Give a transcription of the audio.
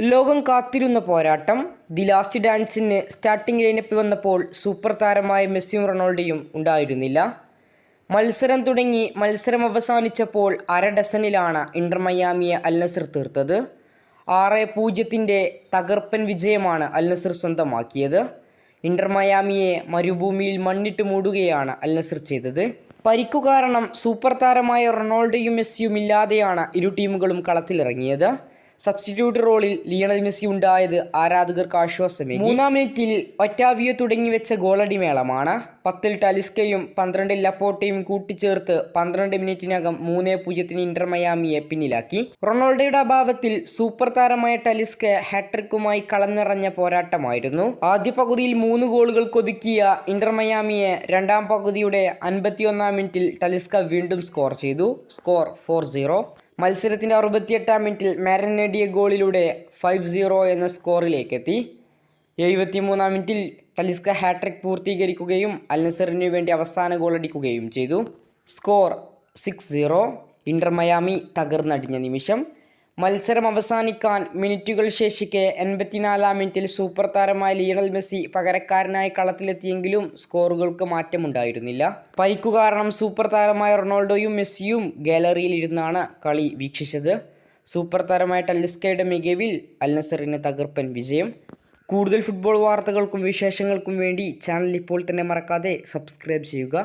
ലോകം കാത്തിരുന്ന പോരാട്ടം. ദി ലാസ്റ്റ് ഡാൻസിന് സ്റ്റാർട്ടിംഗ് ലൈനപ്പിൽ വന്നപ്പോൾ സൂപ്പർ താരമായ മെസ്സിയും റൊണാൾഡോയും ഉണ്ടായിരുന്നില്ല. മത്സരം തുടങ്ങി മത്സരം അവസാനിച്ചപ്പോൾ അര ഡസനിലാണ് ഇന്റർ മയാമിയെ അൽനസർ തീർത്തത്. ആറ് പൂജ്യത്തിന്റെ തകർപ്പൻ വിജയമാണ് അൽനസർ സ്വന്തമാക്കിയത്. ഇന്റർ മയാമിയെ മരുഭൂമിയിൽ മണ്ണിട്ട് മൂടുകയാണ് അൽനസർ ചെയ്തത്. പരിക്കു കാരണം സൂപ്പർ താരമായ റൊണാൾഡോയും മെസ്സിയും ഇല്ലാതെയാണ് ഇരു ടീമുകളും കളത്തിലിറങ്ങിയത്. സബ്സ്റ്റിറ്റ്യൂട്ട് റോളിൽ ലിയണൽ മെസ്സി ഉണ്ടായത് ആരാധകർക്ക് ആശ്വാസമേ മൂന്നാം മിനിറ്റിൽ ഒറ്റാവിയോ തുടങ്ങി വെച്ച ഗോളടി മേളമാണ് പത്തിൽ ടലിസ്കയും പന്ത്രണ്ടിൽ ലപ്പോട്ടയും കൂട്ടിച്ചേർത്ത് പന്ത്രണ്ട് മിനിറ്റിനകം മൂന്നേ പൂജ്യത്തിന് ഇന്റർ മയാമിയെ പിന്നിലാക്കി. റൊണാൾഡോയുടെ അഭാവത്തിൽ സൂപ്പർ താരമായ ടലിസ്ക ഹാട്രിക്കുമായി കളന്നിറഞ്ഞ പോരാട്ടമായിരുന്നു. ആദ്യ പകുതിയിൽ മൂന്ന് ഗോളുകൾ കൊതുക്കിയ ഇന്റർ മയാമിയെ രണ്ടാം പകുതിയുടെ അൻപത്തിയൊന്നാം മിനിറ്റിൽ ടലിസ്ക വീണ്ടും സ്കോർ ചെയ്തു. സ്കോർ ഫോർ സീറോ മത്സരത്തിന്റെ അറുപത്തിയെട്ടാം മിനിറ്റിൽ മാരൻ നേടിയ ഗോളിലൂടെ ഫൈവ് സീറോ എന്ന സ്കോറിലേക്ക് എത്തി എഴുപത്തിമൂന്നാം മിനിറ്റിൽ ടലിസ്ക ഹാട്രിക് പൂർത്തീകരിക്കുകയും അൽ നസറിന് വേണ്ടി അവസാന ഗോളടിക്കുകയും ചെയ്തു. Score six zero Inter Miami തകർന്നടിഞ്ഞ നിമിഷം മത്സരം അവസാനിക്കാൻ മിനിറ്റുകൾ ശേഷിക്കെ എൺപത്തിനാലാം മിനിറ്റിൽ സൂപ്പർ താരമായ ലിയണൽ മെസ്സി പകരക്കാരനായി കളത്തിലെത്തിയെങ്കിലും സ്കോറുകൾക്ക് മാറ്റമുണ്ടായിരുന്നില്ല. പരിക്കു കാരണം സൂപ്പർ താരമായ റൊണാൾഡോയും മെസ്സിയും ഗാലറിയിൽ ഇരുന്നാണ് കളി വീക്ഷിച്ചത്. സൂപ്പർ താരമായ ടലിസ്കയുടെ മികവിൽ അൽനസറിന് തകർപ്പൻ വിജയം. കൂടുതൽ ഫുട്ബോൾ വാർത്തകൾക്കും വിശേഷങ്ങൾക്കും വേണ്ടി ചാനൽ ഇപ്പോൾ തന്നെ മറക്കാതെ സബ്സ്ക്രൈബ് ചെയ്യുക.